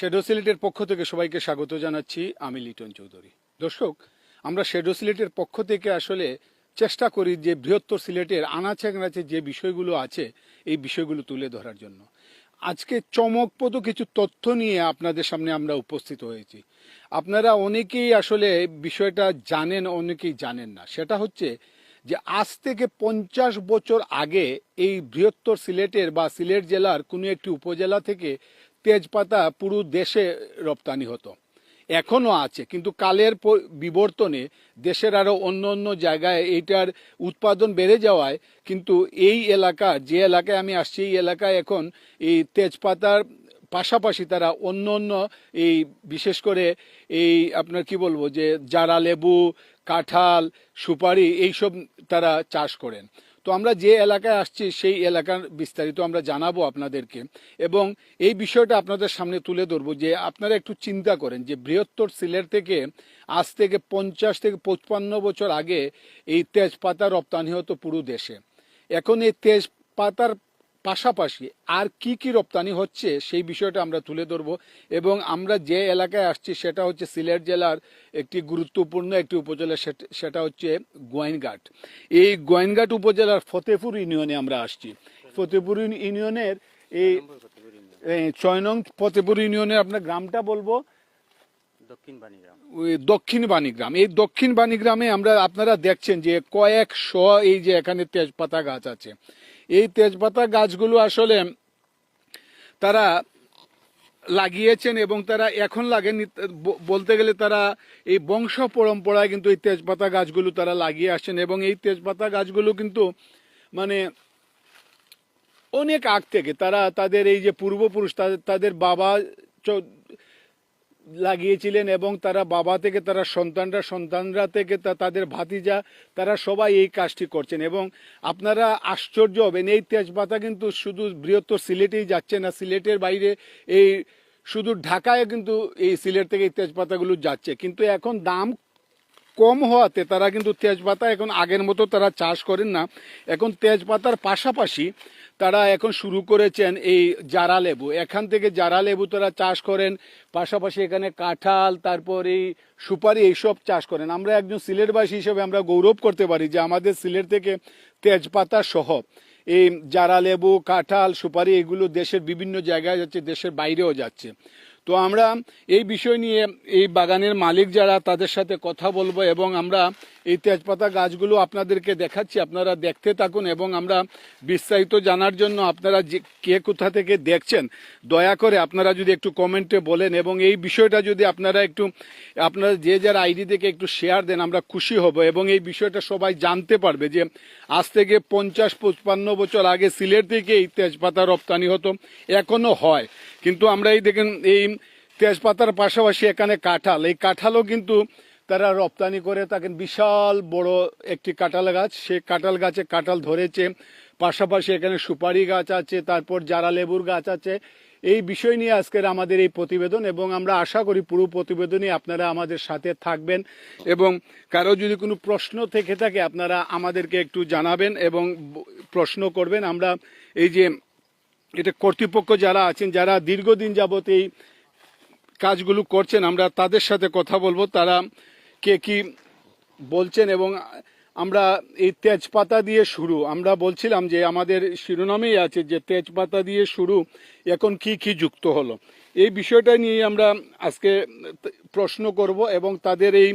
Shadow সিলেটের পক্ষ থেকে সবাইকে স্বাগত জানাচ্ছি। আমি লিটন চৌধুরী। দর্শক, আমরা শেডো সিলেটের পক্ষ থেকে আসলে চেষ্টা করি যে বৃহত্তর সিলেটের আনাচে যে বিষয়গুলো আছে, এই বিষয়গুলো তুলে ধরার জন্য। আজকে চমকপ্রদ কিছু তথ্য নিয়ে আপনাদের সামনে আমরা উপস্থিত হয়েছি। আপনারা অনেকেই আসলে বিষয়টা জানেন, অনেকেই জানেন না। সেটা হচ্ছে যে আজ থেকে পঞ্চাশ বছর আগে এই বৃহত্তর সিলেটের বা সিলেট জেলার কোনো একটি উপজেলা থেকে তেজপাতা পুরো দেশে রপ্তানি হতো। এখনও আছে, কিন্তু কালের বিবর্তনে দেশের আরও অন্য অন্য জায়গায় এইটার উৎপাদন বেড়ে যাওয়ায় কিন্তু এই এলাকা, যে এলাকায় আমি আসছি, এই এলাকায় এখন এই তেজপাতার পাশাপাশি তারা অন্য অন্য এই বিশেষ করে এই আপনার কি বলব যে, জারা লেবু, কাঁঠাল, সুপারি এইসব তারা চাষ করেন। তো আমরা যে এলাকায় আসছি, সেই এলাকার বিস্তারিত আমরা জানাব আপনাদেরকে এবং এই বিষয়টা আপনাদের সামনে তুলে ধরবো যে আপনারা একটু চিন্তা করেন যে বৃহত্তর সিলেট থেকে আজ থেকে পঞ্চাশ থেকে পঁচপান্ন বছর আগে এই তেজপাতা রপ্তানি হতো পুরো দেশে। এখন এই তেজপাতার পাশাপাশি আর কি কি রপ্তানি হচ্ছে সেই বিষয়টা আমরা তুলে ধরবো এবং আমরা যে এলাকায় আসছি সেটা হচ্ছে সিলেট জেলার একটি গুরুত্বপূর্ণ একটি উপজেলা সেট- হচ্ছে গোয়াইনঘাট এই গোয়াইনঘাট উপজেলার ফতেপুর ইউনিয়নে আমরা আসছি। ফতেপুর ইউনিয়নের এই ছয় নং ফতেপুর ইউনিয়নের আপনার গ্রামটা বলব? দক্ষিণ বাণীগ্রাম ওই দক্ষিণ বাণীগ্রাম এই দক্ষিণ বাণীগ্রামে আমরা আপনারা দেখছেন যে কয়েক শ এই যে এখানে তেজপাতা গাছ আছে। এই তেজপাতা গাছগুলো আসলে তারা লাগিয়েছেন এবং তারা এখন লাগেনি বলতে গেলে তারা এই বংশ পরম্পরায় কিন্তু এই তেজপাতা গাছগুলো তারা লাগিয়ে আসছেন এবং এই তেজপাতা গাছগুলো কিন্তু মানে অনেক আগ থেকে তারা তাদের এই যে পূর্বপুরুষ, তাদের বাবা লাগিয়েছিলেন এবং তারা বাবা থেকে, তারা সন্তানরা সন্তানরা থেকে তাদের ভাতিজা, তারা সবাই এই কাজটি করছেন। এবং আপনারা আশ্চর্য হবেন, এই তেজপাতা কিন্তু শুধু বৃহত্তর সিলেটেই যাচ্ছে না, সিলেটের বাইরে এই শুধু ঢাকায় কিন্তু এই সিলেট থেকে এই তেজপাতাগুলো যাচ্ছে। কিন্তু এখন দাম কম হওয়াতে তারা কিন্তু তেজপাতা এখন আগের মতো তারা চাষ করেন না। এখন তেজপাতার পাশাপাশি তারা এখন শুরু করেছেন এই জারা লেবু। এখান থেকে জারা লেবু তারা চাষ করেন, পাশাপাশি এখানে কাঁঠাল, তারপর এই সুপারি এইসব চাষ করেন। আমরা একজন সিলেটবাসী হিসেবে আমরা গৌরব করতে পারি যে আমাদের সিলেট থেকে তেজপাতা সহ এই জারা লেবু, কাঁঠাল, সুপারি এগুলো দেশের বিভিন্ন জায়গায় যাচ্ছে, দেশের বাইরেও যাচ্ছে। তো আমরা এই বিষয় নিয়ে এই বাগানের মালিক যারা তাদের সাথে কথা বলব এবং আমরা এই তেজপাতা গাছগুলো আপনাদেরকে দেখাচ্ছি, আপনারা দেখতে থাকুন এবং আমরা বিস্তারিত জানার জন্য আপনারা যে কে কোথা থেকে দেখছেন, দয়া করে আপনারা যদি একটু কমেন্টে বলেন এবং এই বিষয়টা যদি আপনারা একটু, আপনারা যে যার আইডি থেকে একটু শেয়ার দেন, আমরা খুশি হব এবং এই বিষয়টা সবাই জানতে পারবে যে আজ থেকে পঞ্চাশ পঁচপান্ন বছর আগে সিলেট থেকে এই তেজপাতা রপ্তানি হতো এখনও হয়। কিন্তু আমরা এই দেখেন, এই তেজপাতার পাশাপাশি এখানে কাঁঠাল, এই কাঁঠালও কিন্তু তারা রপ্তানি করে থাকেন। বিশাল বড় একটি কাঁঠাল গাছ। সে কাঁঠাল গাছে কাঁঠাল ধরেছে। পাশাপাশি এখানে সুপারি গাছ আছে, তারপর জারা লেবুর গাছ আছে। এই বিষয় নিয়ে আজকের আমাদের এই প্রতিবেদন এবং আমরা আশা করি পুরো প্রতিবেদনই আপনারা আমাদের সাথে থাকবেন এবং কারও যদি কোনো প্রশ্ন থেকে থাকে আপনারা আমাদেরকে একটু জানাবেন এবং প্রশ্ন করবেন। আমরা এই যে এটা কর্তৃপক্ষ যারা আছেন, যারা দীর্ঘদিন যাবত এই কাজগুলো করছেন, আমরা তাদের সাথে কথা বলব। তারা কে কি বলছেন এবং আমরা এই তেজপাতা দিয়ে শুরু, আমরা বলছিলাম যে আমাদের শিরোনামেই আছে যে তেজপাতা দিয়ে শুরু, এখন কি কি যুক্ত হলো। এই বিষয়টা নিয়ে আমরা আজকে প্রশ্ন করব এবং তাদের এই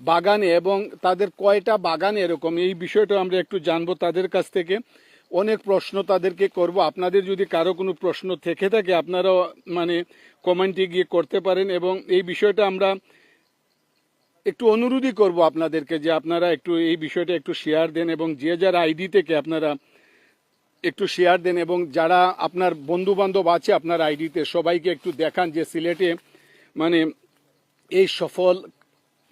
বাগানে এবং তাদের কয়টা বাগানে এরকম, এই বিষয়টা আমরা একটু জানব তাদের কাছ থেকে। অনেক প্রশ্ন তাদেরকে করব, আপনাদের যদি কারও কোনো প্রশ্ন থেকে থাকে, আপনারাও মানে কমেন্টে গিয়ে করতে পারেন এবং এই বিষয়টা আমরা একটু অনুরোধই করব আপনাদেরকে যে আপনারা একটু এই বিষয়টা একটু শেয়ার দেন এবং যে যার আইডি থেকে আপনারা একটু শেয়ার দেন এবং যারা আপনার বন্ধু বান্ধব আছে আপনার আইডিতে সবাইকে একটু দেখান যে সিলেটে মানে এই সফল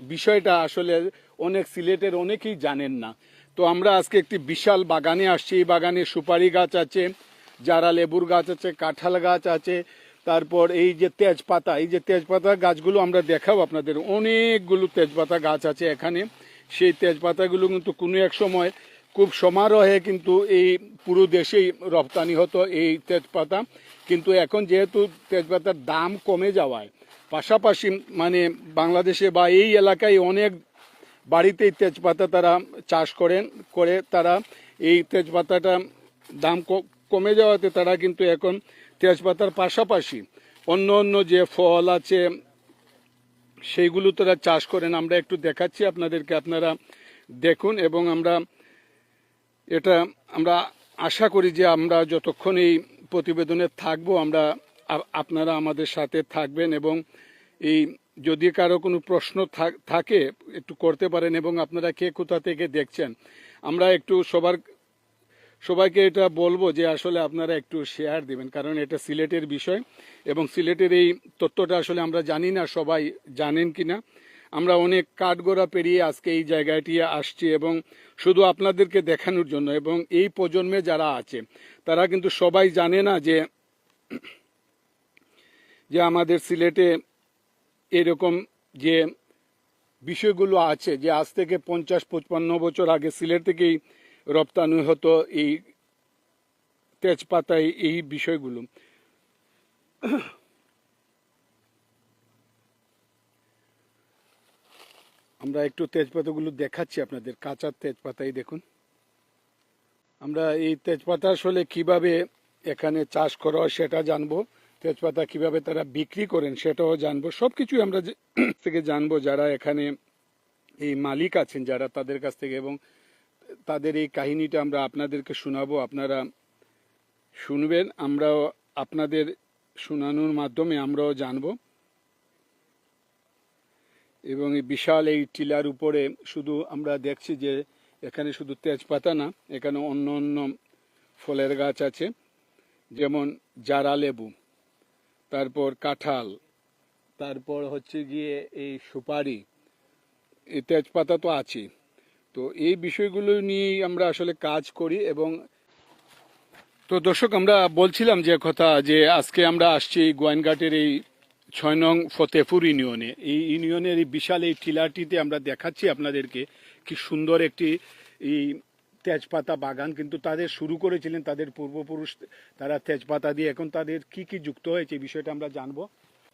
বিষয়টা আসলে অনেক সিলেটের অনেকেই জানেন না। তো আমরা আজকে একটি বিশাল বাগানে আসছি। এই বাগানে সুপারি গাছ আছে যারা লেবুর গাছ আছে, কাঁঠাল গাছ আছে তারপর এই যে তেজপাতা, এই যে তেজপাতা গাছগুলো আমরা দেখাবো আপনাদের। অনেকগুলো তেজপাতা গাছ আছে এখানে। সেই তেজপাতাগুলো কিন্তু কোনো এক সময় খুব সমারোহে কিন্তু এই পুরো দেশেই রপ্তানি হতো এই তেজপাতা। কিন্তু এখন যেহেতু তেজপাতার দাম কমে যাওয়ায়, পাশাপাশি মানে বাংলাদেশে বা এই এলাকায় অনেক বাড়িতেই তেজপাতা তারা চাষ করেন, করে তারা এই তেজপাতাটা দাম কমে যাওয়াতে তারা কিন্তু এখন তেজপাতার পাশাপাশি অন্য অন্য যে ফল আছে, সেইগুলো তারা চাষ করেন। আমরা একটু দেখাচ্ছি আপনাদেরকে, আপনারা দেখুন এবং আমরা এটা, আমরা আশা করি যে আমরা যতক্ষণ এই প্রতিবেদনে থাকব, আমরা আপনারা আমাদের সাথে থাকবেন এবং এই যদি কারও কোনো প্রশ্ন থাক- একটু করতে পারেন এবং আপনারা কে কোথা থেকে দেখছেন, আমরা একটু সবার সবাইকে এটা বলব যে আসলে আপনারা একটু শেয়ার দিবেন, কারণ এটা সিলেটের বিষয় এবং সিলেটের এই তথ্যটা আসলে আমরা জানি না, সবাই জানেন কিনা। আমরা অনেক কাঠগোড়া পেরিয়ে আজকে এই জায়গাটি আসছি এবং শুধু আপনাদেরকে দেখানোর জন্য এবং এই প্রজন্মে যারা আছে, তারা কিন্তু সবাই জানে না যে যে আমাদের সিলেটে এরকম যে বিষয়গুলো আছে, যে আজ থেকে পঞ্চাশ, পঁচপান্ন বছর আগে সিলেট থেকেই রপ্তানি হতো এই তেজপাতায় এই বিষয়গুলো। আমরা একটু তেজপাতাগুলো দেখাচ্ছি আপনাদের, কাঁচা তেজপাতাই দেখুন। আমরা এই তেজপাতা আসলে কীভাবে এখানে চাষ করা সেটা জানব। তেজপাতা কীভাবে তারা বিক্রি করেন সেটাও জানব। সবকিছুই আমরা থেকে জানব যারা এখানে এই মালিক আছেন, যারা তাদের কাছ থেকে এবং তাদের এই কাহিনীটা আমরা আপনাদেরকে শোনাবো। আপনারা শুনবেন, আমরাও আপনাদের শোনানোর মাধ্যমে আমরাও জানব। এবং এই বিশাল এই টিলার উপরে শুধু আমরা দেখছি যে এখানে শুধু তেজপাতা না, এখানে অন্য অন্য ফলের গাছ আছে, যেমন জারা লেবু, তারপর কাঁঠাল, তারপর হচ্ছে গিয়ে এই সুপারি, এই তেজপাতা তো আছে তো এই বিষয়গুলো নিয়েই আমরা আসলে কাজ করি এবং তো দর্শক, আমরা বলছিলাম যে কথা যে আজকে আমরা আসছি এই গোয়াইনঘাটের এই ছয় নং ফতেপুর ইউনিয়নে। এই ইউনিয়নের এই বিশাল এই টিলাটিতে আমরা দেখাচ্ছি আপনাদেরকে কি সুন্দর একটি এই তেজপাতা বাগান। কিন্তু তাদের শুরু করেছিলেন তাদের পূর্বপুরুষ, তারা তেজপাতা দিয়ে। এখন তাদের কি কি যুক্ত হয়েছে এই বিষয়টা আমরা জানব।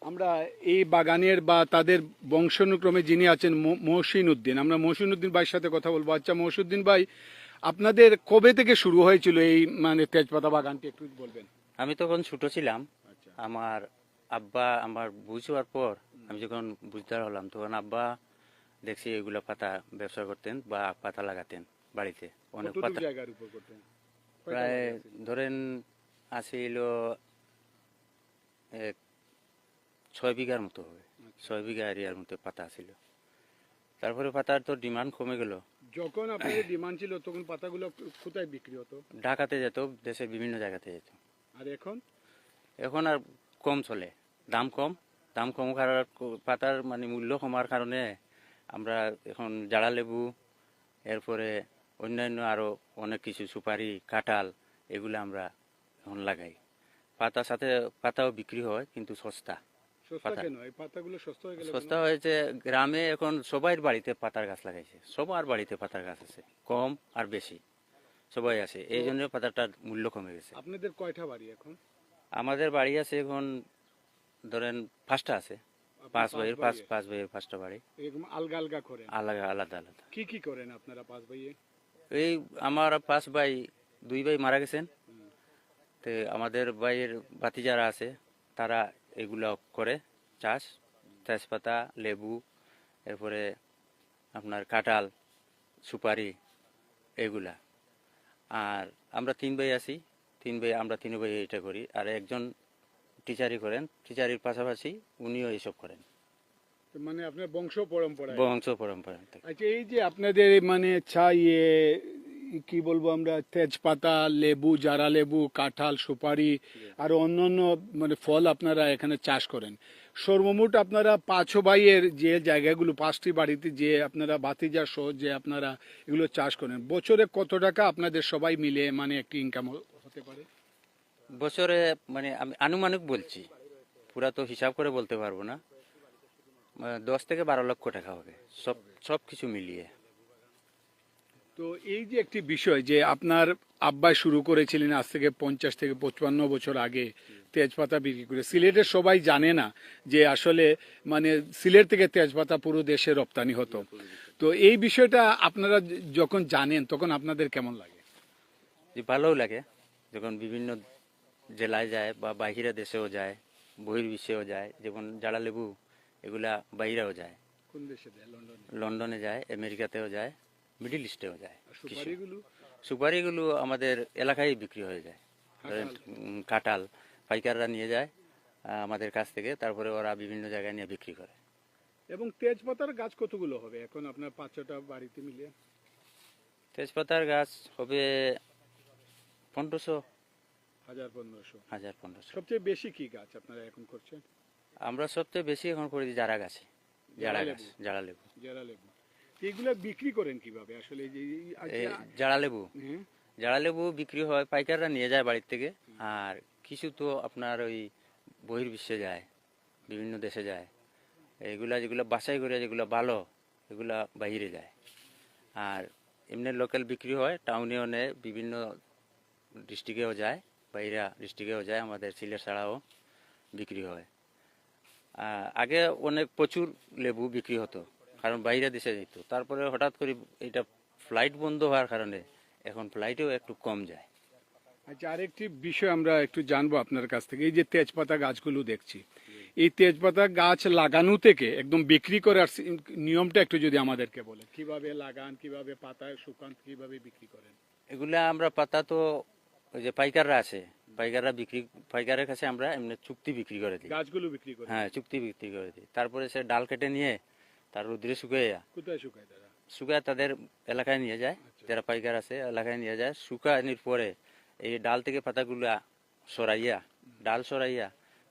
আমরা এই বাগানের বা তাদের বংশানুক্রমে যিনি আছেন মহসিন উদ্দিন আমরা মহসিন উদ্দিন ভাইয়ের সাথে কথা বলব। আচ্ছা মহসিউদ্দিন ভাই আপনাদের কবে থেকে শুরু হয়েছিল এই মানে তেজপাতা বাগানটি একটু বলবেন? আমি তখন ছোট ছিলাম। আচ্ছা। আমার আব্বা আমার বুঝ হওয়ার পর আমি যখন বুঝদার হলাম তখন আব্বা দেখছি এগুলো পাতা ব্যবসা করতেন বা পাতা লাগাতেন বাড়িতে। অনেক পাতা করতেন? প্রায় ধরেন আসিল এক ছয় বিঘার মতো হবে। আচ্ছা। ছয় বিঘা এরিয়ার মতো পাতা ছিল। তারপরে পাতার তো ডিমান্ড কমে গেল। যখন আপনাদের ডিমান্ড ছিল তখন পাতাগুলো কোথায় বিক্রি হতো? ঢাকাতে যেত দেশের বিভিন্ন জায়গাতে যেত। আর এখন? এখন আর কম চলে। দাম কম। দাম কম কারণ পাতার মানে মূল্য কমার কারণে আমরা এখন জাড়া লেবু এরপরে অন্যান্য আরও অনেক কিছু সুপারি কাঁঠাল এগুলো আমরা এখন লাগাই। পাতার সাথে পাতাও বিক্রি হয় কিন্তু সস্তা। সস্তা হয়ে হয়েছে গ্রামে এখন সবাই বাড়িতে পাতার গাছ লাগাইছে। সবার বাড়িতে পাতার গাছ আছে কম আর বেশি। সবাই আছে এই জন্য পাতাটার মূল্য কমে গেছে। আপনাদের কয়টা বাড়ি এখন? আমাদের বাড়ি আছে এখন ধরেন পাঁচটা আছে। পাঁচ ভাইয়ের পাঁচ পাঁচ ভাইয়ের পাঁচটা বাড়ি। আলগা আলগা করেন? আলাদা আলাদা আলাদা। কি কি করেন আপনারা পাঁচ ভাইয়ে? এই আমার পাঁচ ভাই দুই ভাই মারা গেছেন। তো আমাদের ভাইয়ের বাতি যারা আছে তারা এগুলো করে চাষ তেজপাতা লেবু এরপরে আপনার কাঁঠাল সুপারি এগুলা। আর আমরা তিন ভাই আছি তিন ভাই আমরা তিন ভাই এটা করি। আর একজন টিচারি করেন টিচারির পাশাপাশি উনিও এইসব করেন। মানে আপনার বংশ পরম্পরা। বংশ পরম্পরা। আচ্ছা এই যে আপনাদের মানে চা ইয়ে কি বলব আমরা, তেজপাতা, লেবু, জারা লেবু, কাঁঠাল, সুপারি, আর অন্যান্য মানে ফল আপনারা এখানে চাষ করেন। সর্বমোট আপনারা পাঁচ ভাইয়ের যে জায়গাগুলো, পাঁচটি বাড়িতে যে আপনারা বাতিজা সহ যে আপনারা এগুলো চাষ করেন, বছরে কত টাকা আপনাদের সবাই মিলে মানে একটি ইনকাম হতে পারে? বছরে মানে আমি আনুমানিক বলছি, পুরা তো হিসাব করে বলতে পারব না দশ থেকে বারো লক্ষ টাকা হবে, সব সব কিছু মিলিয়ে। তো এই যে একটি বিষয় যে আপনার আব্বাই শুরু করেছিলেন আজ থেকে পঞ্চাশ থেকে পঁচপান্ন বছর আগে তেজপাতা বিক্রি করে। সিলেটের সবাই জানে না যে আসলে মানে সিলেট থেকে তেজপাতা পুরো দেশে রপ্তানি হতো। তো এই বিষয়টা আপনারা যখন জানেন তখন আপনাদের কেমন লাগে? যে ভালোও লাগে। যখন বিভিন্ন জেলায় যায় বা বাহিরা দেশেও যায় বহির্বিশ্বেও যায় যেমন জাড়া লেবু এগুলা বাইরেও যায়। কোন দেশে লন্ডনে? লন্ডনে যায় আমেরিকাতেও যায়। মিডিল ইস্টেও যায় সুপারিগুলো? আমাদের এলাকায় বিক্রি হয়ে যায়। কাঁঠাল। পাইকাররা নিয়ে যায় আমাদের কাছ থেকে তারপরে ওরা বিভিন্ন জায়গায় নিয়ে বিক্রি করে। এবং তেজপাতার গাছ কতগুলো হবে? এখন আপনার পাঁচ ছটা বাড়িতে মিলিয়ে তেজপাতার গাছ হবে পনেরোশো। হাজার পনেরোশো। হাজার পনেরোশো। সবচেয়ে বেশি কি গাছ আপনারা এখন করছেন? আমরা সবচেয়ে বেশি এখন করি জারা গাছে জারা গাছ লেবু। জারা লেবু। জেরা লেবু। এগুলো বিক্রি করেন কীভাবে? আসলে যে আচ্ছা, জারা লেবু। হ্যাঁ। জারা লেবু বিক্রি হয় পাইকাররা নিয়ে যায় বাড়ির থেকে। আর কিছু তো আপনার ওই বহির্বিশ্বে যায় বিভিন্ন দেশে যায়। এগুলা যেগুলো বাছাই করে যেগুলো ভালো এগুলা বাইরে যায়। আর এমনি লোকাল বিক্রি হয় টাউনেও নেয় বিভিন্ন ডিস্ট্রিক্টেও যায় বাইরা ডিস্ট্রিক্টেও যায় আমাদের সিলেট ছাড়াও বিক্রি হয়। আগে অনেক প্রচুর লেবু বিক্রি হতো। কারণ বাইরে দেশে যেত। তারপরে হঠাৎ করে এটা ফ্লাইট বন্ধ হওয়ার কারণে এখন ফ্লাইটেও একটু কম যায়। আচ্ছা আরেকটি বিষয় আমরা একটু জানব আপনার কাছ থেকে। এই যে তেজপাতা গাছগুলো দেখছি এই তেজপাতা গাছ লাগানো থেকে একদম বিক্রি করার নিয়মটা একটু যদি আমাদেরকে বলেন। কীভাবে লাগান কীভাবে পাতা শুকান কীভাবে বিক্রি করেন? এগুলা আমরা পাতা তো ওই যে পাইকাররা আছে পাইকাররা বিক্রি পাইকারের কাছে আমরা এমনি চুক্তি বিক্রি করে দিই। গাছগুলো বিক্রি করেন হ্যাঁ চুক্তি বিক্রি করে দিই। তারপরে সে ডাল কেটে নিয়ে তার রুদ্রে শুকাইয়া কোথায় শুকায় তারা? শুকায় তাদের এলাকায় নিয়ে যায় যারা পাইকার আছে এলাকায় নিয়ে যায়। শুকানির পরে এই ডাল থেকে পাতাগুলা সরাইয়া ডাল সরাইয়া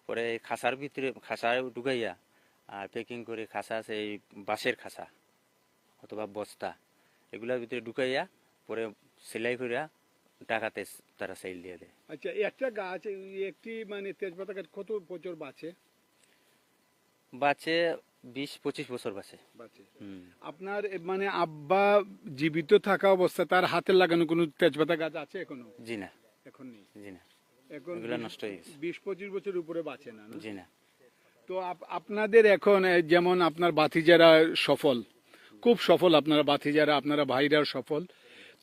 পরে এই খাসার ভিতরে খাসায় ঢুকাইয়া আর প্যাকিং করে খাসা আছে এই বাঁশের খাসা অথবা বস্তা এগুলার ভিতরে ঢুকাইয়া পরে সেলাই করিয়া টাকাতে তারা সেল দিয়ে দেয়। আচ্ছা একটা গাছ একটি মানে তেজপাতা গাছ কত বছর বাঁচে? বাঁচে বিশ পঁচিশ বছর বাঁচে। আপনার মানে আব্বা জীবিত থাকা অবস্থা তার হাতে লাগানো কোনো তেজপাতা গাছ আছে এখনও? জি না। এখন নেই। জি না। এখন বিশ- নষ্ট হয়ে গেছে। বিশ পঁচিশ বছর উপরে বাঁচে না না? জি না। তো আপনাদের এখন যেমন আপনার বাতিজারা সফল খুব সফল আপনারা বাতিজারা আপনারা ভাইরাও সফল।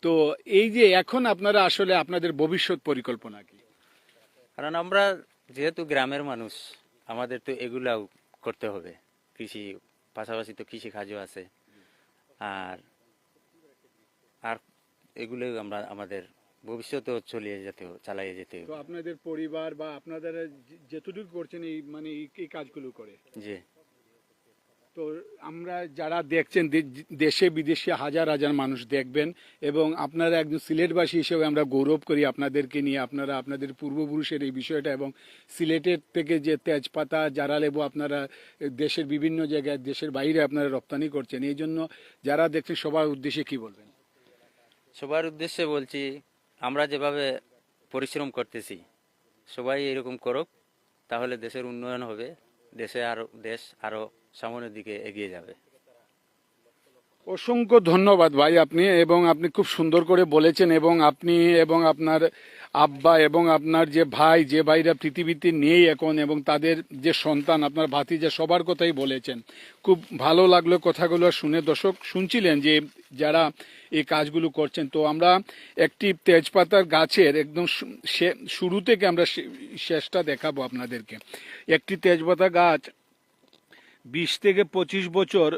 তো এই যে এখন আপনারা আসলে আপনাদের ভবিষ্যৎ পরিকল্পনা কি? কারণ আমরা যেহেতু গ্রামের মানুষ আমাদের তো এগুলাও করতে হবে। কৃষি পাশাপাশি তো কৃষি কাজও আছে। আর আর এগুলো আমরা আমাদের ভবিষ্যতেও চলিয়ে যেতে চালিয়ে যেতে তো আপনাদের পরিবার বা আপনাদের যতটুকু করছেন এই মানে এই- এই কাজগুলো করে। জি। তো আমরা যারা দেখছেন দেশে, বিদেশে হাজার হাজার মানুষ দেখবেন এবং আপনারা একজন সিলেটবাসী হিসেবে আমরা গৌরব করি আপনাদেরকে নিয়ে। আপনারা আপনাদের পূর্বপুরুষের এই বিষয়টা এবং সিলেটের থেকে যে তেজপাতা জারা লেবু আপনারা দেশের বিভিন্ন জায়গায়, দেশের বাইরে আপনারা রপ্তানি করছেন। এই জন্য যারা দেখছেন, সবার উদ্দেশ্যে কি বলবেন? সবার উদ্দেশ্যে বলছি, আমরা যেভাবে পরিশ্রম করতেছি, সবাই এরকম করুক, তাহলে দেশের উন্নয়ন হবে, দেশে আরও দেশ আরও সামনের দিকে এগিয়ে যাবে। অসংখ্য ধন্যবাদ ভাই আপনি এবং আপনি খুব সুন্দর করে বলেছেন এবং আপনি এবং আপনার আব্বা এবং আপনার যে ভাই, যে ভাইরা পৃথিবীতে নেই এখন এবং তাদের যে সন্তান, আপনার ভাতিজা সবার কথাই বলেছেন। খুব ভালো লাগল কথাগুলো শুনে। দর্শক, শুনছিলেন যে যারা এই কাজগুলো করছেন, তো আমরা একটি তেজপাতার গাছের একদম শুরু থেকে আমরা শেষটা দেখাবো আপনাদেরকে। একটি তেজপাতা গাছ বিশ থেকে পঁচিশ বছর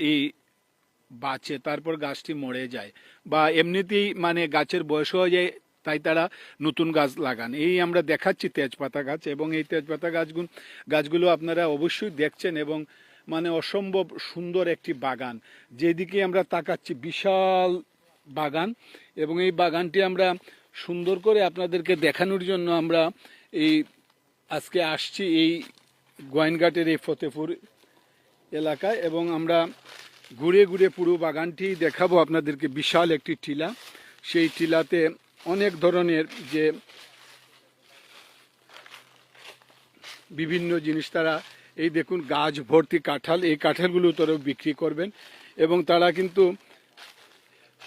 এই বাঁচে, তারপর গাছটি মরে যায়। বা এমনিতেই মানে গাছের বয়স হয়ে যায়, তাই তারা নতুন গাছ লাগান। এই আমরা দেখাচ্ছি তেজপাতা গাছ এবং এই তেজপাতা গাছগুলো গাছগুলো আপনারা অবশ্যই দেখছেন এবং মানে অসম্ভব সুন্দর একটি বাগান। যেদিকে আমরা তাকাচ্ছি, বিশাল বাগান এবং এই বাগানটি আমরা সুন্দর করে আপনাদেরকে দেখানোর জন্য আমরা এই আজকে আসছি এই গোয়াইনঘাটের এই ফতেপুর এলাকায় এবং আমরা ঘুরে ঘুরে পুরো বাগানটি দেখাবো। আপনাদেরকে বিশাল একটি টিলা। সেই টিলাতে অনেক ধরনের যে বিভিন্ন জিনিস তারা, এই দেখুন গাছ ভর্তি কাঁঠাল, এই কাঁঠালগুলো তারা বিক্রি করবেন এবং তারা কিন্তু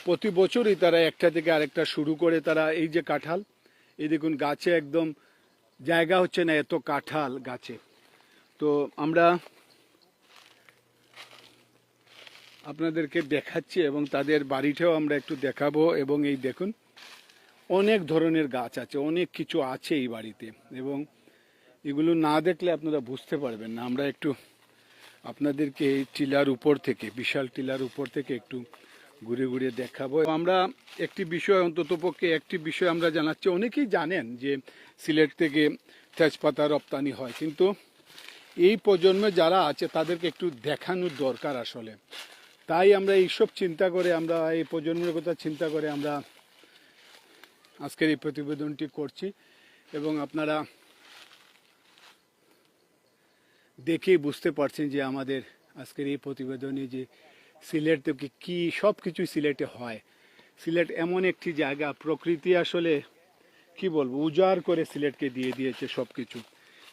প্রতি বছরই তারা একটা থেকে আরেকটা শুরু করে তারা এই যে কাঁঠাল। এই দেখুন গাছে একদম জায়গা হচ্ছে না এত কাঁঠাল গাছে। তো আমরা আপনাদেরকে দেখাচ্ছি এবং তাদের বাড়িটাও আমরা একটু দেখাবো এবং এই দেখুন, অনেক ধরনের গাছ আছে, অনেক কিছু আছে এই বাড়িতে এবং এগুলো না দেখলে আপনারা বুঝতে পারবেন না। আমরা একটু আপনাদেরকে এই টিলার উপর থেকে, বিশাল টিলার উপর থেকে একটু ঘুরে ঘুরে দেখাবো। আমরা একটি বিষয় অন্তত পক্ষে, একটি বিষয় আমরা জানাচ্ছি, অনেকেই জানেন যে সিলেট থেকে তেজপাতা রপ্তানি হয়, কিন্তু এই প্রজন্মে যারা আছে তাদেরকে একটু দেখানোর দরকার আসলে। তাই আমরা এইসব চিন্তা করে আমরা, এই প্রজন্মের কথা চিন্তা করে আমরা আজকের এই প্রতিবেদনটি করছি। এবং আপনারা দেখেই বুঝতে পারছেন যে আমাদের আজকের এই প্রতিবেদনে যে সিলেট থেকে কি সব কিছুই সিলেটে হয়। সিলেট এমন একটি জায়গা, প্রকৃতি আসলে কি বলব, উজাড় করে সিলেটকে দিয়ে দিয়েছে সব কিছু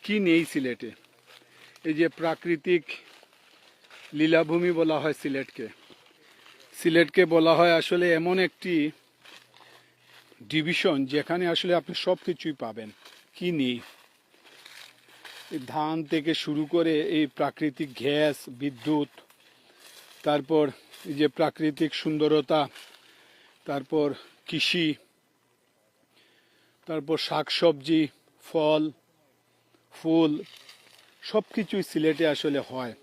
কী নেই সিলেটে? এই যে প্রাকৃতিক লীলাভূমি বলা হয় সিলেটকে। সিলেটকে বলা হয় আসলে এমন একটি ডিভিশন যেখানে আসলে আপনি সব কিছুই পাবেন। কি নেই? ধান থেকে শুরু করে এই প্রাকৃতিক গ্যাস, বিদ্যুৎ, তারপর যে প্রাকৃতিক সুন্দরতা, তারপর কৃষি, তারপর শাকসবজি, ফল, ফুল সব কিছুই সিলেটে আসলে হয়।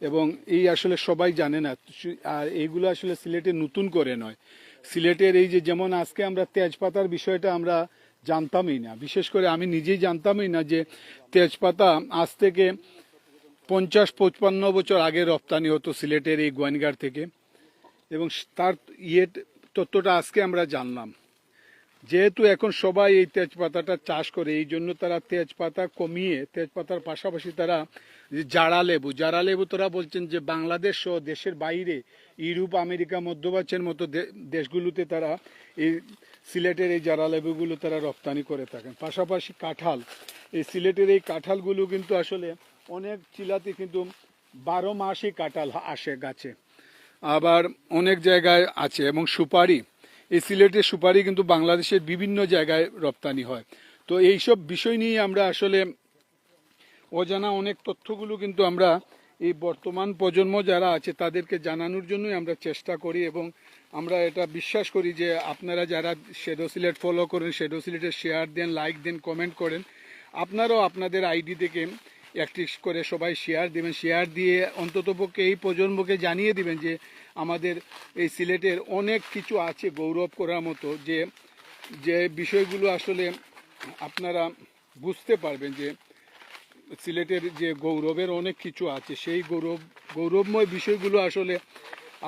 এবং এই আসলে সবাই জানে না। আর এইগুলো আসলে সিলেটে নতুন করে নয়। সিলেটের এই যে যেমন আজকে আমরা তেজপাতার বিষয়টা আমরা জানতামই না। বিশেষ করে আমি নিজেই জানতামই না যে তেজপাতা আজ থেকে পঞ্চাশ, পঁচপান্ন বছর আগে রপ্তানি হতো সিলেটের এই গোয়াইনগার থেকে। এবং তার ইয়ে তথ্যটা আজকে আমরা জানলাম। যেহেতু এখন সবাই এই তেজপাতাটা চাষ করে, এই জন্য তারা তেজপাতা কমিয়ে, তেজপাতার পাশাপাশি তারা জারা লেবু জারা লেবু তারা বলছেন যে বাংলাদেশ সহ দেশের বাইরে, ইউরোপ, আমেরিকা, মধ্যপ্রাচ্যের মতো দেশগুলোতে তারা এই সিলেটের এই জারা লেবুগুলো তারা রপ্তানি করে থাকেন। পাশাপাশি কাঁঠাল, এই সিলেটের এই কাঁঠালগুলো কিন্তু আসলে অনেক চিলাতে কিন্তু বারো মাসই কাঁঠাল আসে গাছে। আবার অনেক জায়গায় আছে এবং সুপারি, এই সিলেটের সুপারি কিন্তু বাংলাদেশের বিভিন্ন জায়গায় রপ্তানি হয়। তো এইসব বিষয় নিয়ে আমরা আসলে অজানা অনেক তথ্যগুলো কিন্তু আমরা এই বর্তমান প্রজন্ম যারা আছে তাদেরকে জানানোর জন্যই আমরা চেষ্টা করি এবং আমরা এটা বিশ্বাস করি যে আপনারা যারা শেডো সিলেট ফলো করেন শেডো সিলেটে শেয়ার দেন লাইক দেন কমেন্ট করেন, আপনারাও আপনাদের আইডি থেকে একটি করে সবাই শেয়ার দিবেন। শেয়ার দিয়ে অন্ততপক্ষে এই প্রজন্মকে জানিয়ে দিবেন যে আমাদের এই সিলেটের অনেক কিছু আছে গৌরব করার মতো যে যে বিষয়গুলো আসলে আপনারা বুঝতে পারবেন যে সিলেটের যে গৌরবের অনেক কিছু আছে, সেই গৌরব, গৌরবময় বিষয়গুলো আসলে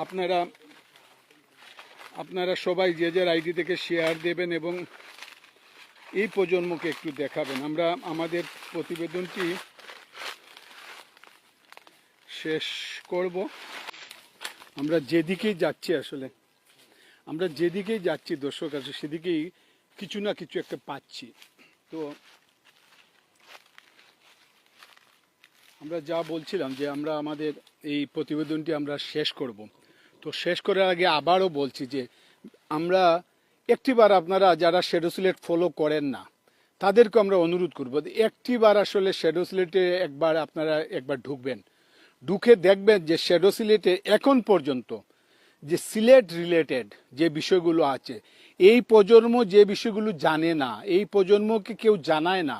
আপনারা আপনারা সবাই যে যার আইডি থেকে শেয়ার দেবেন এবং এই প্রজন্মকে একটু দেখাবেন। আমরা, আমাদের প্রতিবেদনটি শেষ করব। আমরা যেদিকেই যাচ্ছি আসলে, আমরা যেদিকেই যাচ্ছি দর্শক আছে সেদিকেই কিছু না কিছু একটা পাচ্ছি। তো আমরা যা বলছিলাম যে আমরা আমাদের এই প্রতিবেদনটি আমরা শেষ করব। তো শেষ করার আগে আবারও বলছি যে আমরা একটিবার আপনারা যারা শেডো সিলেট ফলো করেন না, তাদেরকে আমরা অনুরোধ করব একটিবার আসলে শেডো সিলেটে একবার আপনারা একবার ঢুকবেন। ঢুকে দেখবেন যে শেডো সিলেটে এখন পর্যন্ত যে সিলেট রিলেটেড যে বিষয়গুলো আছে, এই প্রজন্ম যে বিষয়গুলো জানে না, এই প্রজন্মকে কেউ জানায় না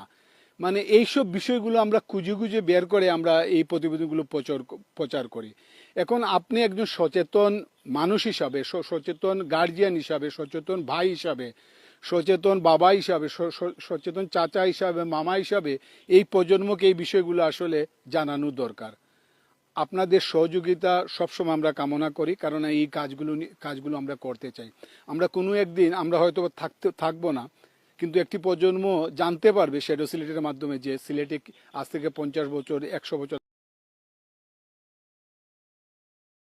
মানে এইসব বিষয়গুলো আমরা খুঁজে খুঁজে বের করে আমরা এই প্রতিবেদনগুলো প্রচার প্রচার করি। এখন আপনি একজন সচেতন মানুষ হিসাবে সচেতন গার্জিয়ান হিসাবে, সচেতন ভাই হিসাবে, সচেতন বাবা হিসাবে সচেতন চাচা হিসাবে, মামা হিসাবে এই প্রজন্মকে এই বিষয়গুলো আসলে জানানো দরকার। আপনাদের সহযোগিতা সবসময় আমরা কামনা করি, কারণ এই কাজগুলো কাজগুলো আমরা করতে চাই। আমরা কোনো একদিন আমরা হয়তো থাকতে থাকব না। কিন্তু একটি প্রজন্ম জানতে পারবে শ্যাডো সিলেটের মাধ্যমে যে সিলেটে আজ থেকে পঞ্চাশ বছর, একশো বছর